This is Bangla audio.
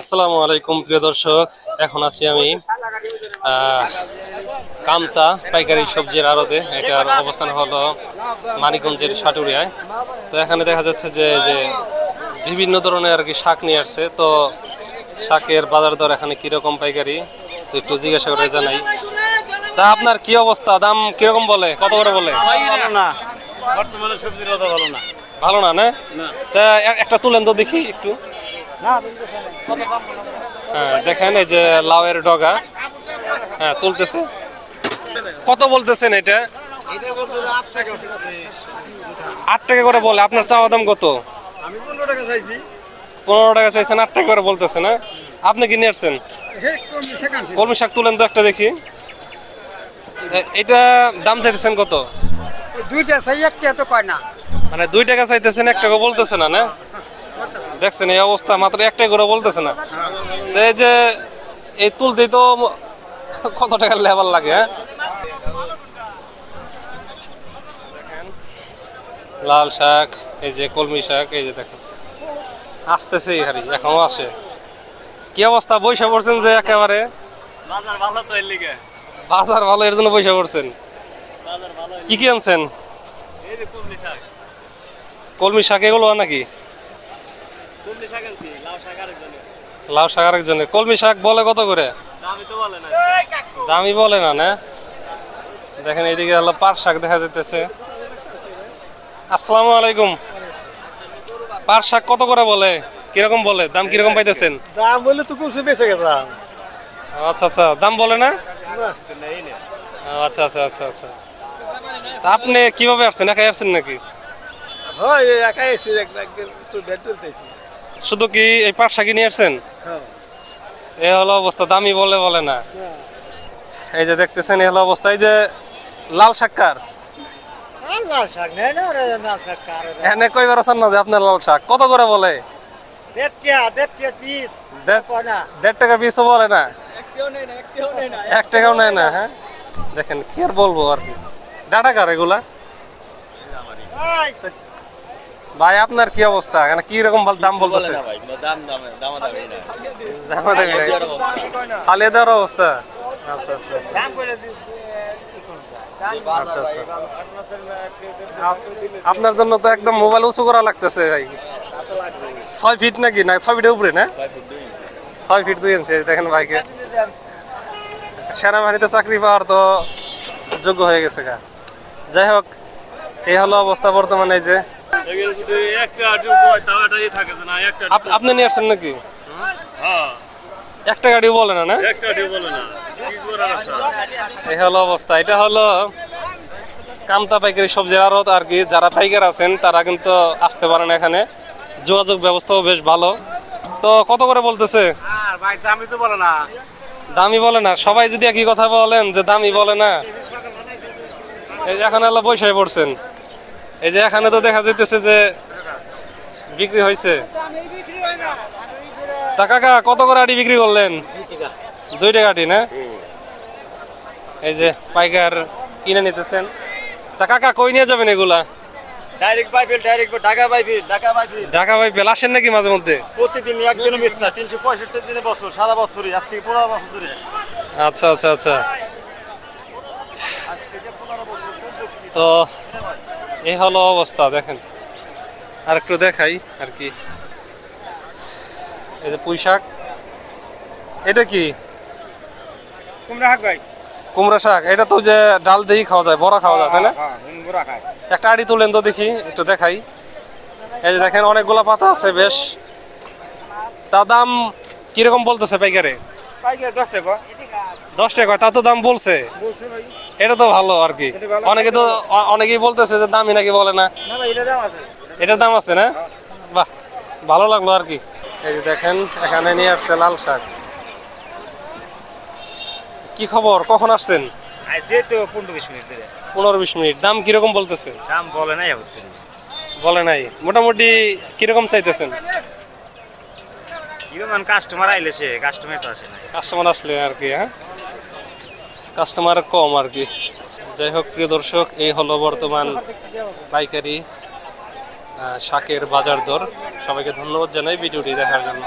আসসালামু আলাইকুম প্রিয় দর্শক। এখন আছি আমি কামতা পাইকারি সবজির আড়তে। এটার অবস্থান হলো মানিকগঞ্জের সাটুরিয়ায়। তো এখানে দেখা যাচ্ছে যে যে বিভিন্ন ধরনের আর কি শাক নিয়ে আসছে। তো শাকের বাজার দর এখানে কীরকম পাইকারি? তো একটু জিজ্ঞাসা করে জানাই। তা আপনার কি অবস্থা? দাম কীরকম বলে? কত করে বলে? ভালো না। বর্তমানে সবজির কথা ভালো না। ভালো না না? তা একটা তুলেন তো দেখি একটু। দেখেন এই যে লাউয়ের ডগা। হ্যাঁ তুলতেছে। কত বলতেছেন এটা? আট টাকা করে বলে আপনার চাওয়া দাম কত? পনেরো টাকা টাকা চাইছেন আট টাকা করে বলতেছে না? আপনি কি নিয়েছেন কলমি শাক তুলেন তো একটা দেখি। এটা দাম চাইতেছেন কত? দুইটা সেই একটা তো কয় না। মানে দুই টাকা চাইতেছেন এক টাকা বলতেছে না না? দেখছেন এই অবস্থা মাত্র একটাই করে বলতেছে না। এই যে এই তুলতেই তো কত টাকার লেবার লাগে হ্যাঁ? লাল শাক এই যে কলমি শাক এই যে দেখেন। আসতেছে এই হারি এখনও আসে। কি অবস্থা? বৈশা পড়ছেন যে একেবারে? বাজার ভালো তো এর লিগে। বাজার ভালো এর জন্য বৈশা পড়ছেন। কি কি আনছেন? কলমি শাক এগুলো নাকি কুমড়ি শাক আনছি লাউ শাক আরেকজনে লাউ শাক আরেকজনের। কলমি শাক বলে কত করে? বলে দামি বলে না না? দেখেন এইদিকে হলো পাট শাক দেখা যাইতেছে। আসসালামু আলাইকুম। পাট শাক কত করে বলে? কীরকম বলে? দাম কীরকম পাইতেছেন? দাম বললে তো কুমড়ি বেঁচে গেছে আচ্ছা আচ্ছা। দাম বলে না? আচ্ছা আচ্ছা আচ্ছা আচ্ছা। তা আপনি কীভাবে আসছেন? একাই আসছেন নাকি? হয় একাই এসে একদিন একটু বেড তুলতেছি শুধু কি এই পাট শাকই নিয়ে আসছেন? হ্যাঁ। এ হলো অবস্থা দামি বলে বলে না। এই যে দেখতেছেন এই হলো অবস্থা এই যে লাল শাককার লাল শাক নেই না রে লাল শাক কার এখানে কইবার আছেন না যে আপনার লাল শাক? কত করে বলে? দেড় টাকা পিসও বলে না? এক টাকাও নেয় না হ্যাঁ? দেখেন কি আর বলব আর কি। ডাটা কার এগুলা? ভাই আপনার কি অবস্থা? এখানে কি রকম দাম বলতেছে? দেওয়ার অবস্থা। আচ্ছা আচ্ছা। আচ্ছা আচ্ছা। আপনার জন্য তো একদম মোবাইল উঁচু করা লাগতেছে ভাই। ছয় ফিট নাকি? না ছয় ফিটের উপরে না? ছয় ফিট দুই ইঞ্চি। দেখেন ভাইকে। সেনাবাহিনীতে চাকরি পাওয়ার তো যোগ্য হয়ে গেছে গা। যাই হোক এই হলো অবস্থা বর্তমানে যে। একটা আটু কয় তাওয়াটাই থাকে না একটা আপ- আপনি নিয়ে আসছেন নাকি? হ্যাঁ। একটা গাড়ি বলে না এই হলো অবস্থা। এটা হলো কামতা পাইকারি সবজির আড়ত আর কি। যারা পাইকার আছেন তারা কিন্তু আসতে পারেন এখানে। যোগাযোগ ব্যবস্থাও বেশ ভালো। তো কত করে বলতেছে? আর তো বলে না। দামি বলে না। সবাই যদি একই কথা বলেন যে দামি বলে না। এই যে এখন এলা বৈশায় পড়ছেন। এই যে এখানে তো দেখা যাইতেছে যে বিক্রি হয়েছে তা কাকা কত করে আটি বিক্রি করলেন? দুই টাকা আটি না? এই যে পাইকার কিনে নিতেছেন। তা কাকা কই নিয়ে যাবেন এগুলা? ডাইরেক্ট ডাইরেক্ট ঢাকা ঢাকা ঢাকা আসেন নাকি মাঝে মধ্যে? প্রতিদিন একদিনও মিস না তিনশো পঁয়ষট্টি দিনে বছর সারা বছরই আজ থেকে পনেরো বছর ধরে। আচ্ছা আচ্ছা আচ্ছা। তো এই হলো অবস্থা দেখেন। আর একটু দেখাই আর কি। এই যে পুঁই শাক। এটা কি? কুমড়া হাক ভাই। কুমড়া শাক এটা তো যে ডাল দিয়েই খাওয়া যায় বড়া খাওয়া যায় তাই না? গুড়া খায়। একটা আড়ি তুলেন তো দেখি একটু দেখাই। এই যে দেখেন অনেকগুলা পাতা আছে বেশ। তা দাম কীরকম বলতেছে পাইকারে? পাইকার দশ টাকা। দশ টাকা তা তো দাম বলছে। বলছে ভাই। এটা তো ভালো আর কি। অনেকে তো অনেকেই বলতেছে যে দামি নাকি বলে না। না এটা দাম আছে। এটার দাম আছে না? বাহ ভালো লাগল আর কি। এই যে দেখেন এখানে নিয়ে আসছে লাল শাক। কি খবর? কখন আসছেন? তো পনেরো বিশ মিনিট ধরে। পনেরো বিশ মিনিট। দাম কীরকম বলতেছে? দাম বলে নাই বলে নাই। মোটামুটি কীরকম চাইতেছেন? কীরকম কাস্টমার আইলে সে কাস্টমার তো আসে না কাস্টমার আসলে আর কি হ্যাঁ? কাস্টমার কম আর কি। যাই হোক, প্রিয় দর্শক, এই হলো বর্তমান পাইকারি শাকের বাজার দর। সবাইকে ধন্যবাদ জানাই ভিডিওটি দেখার জন্য।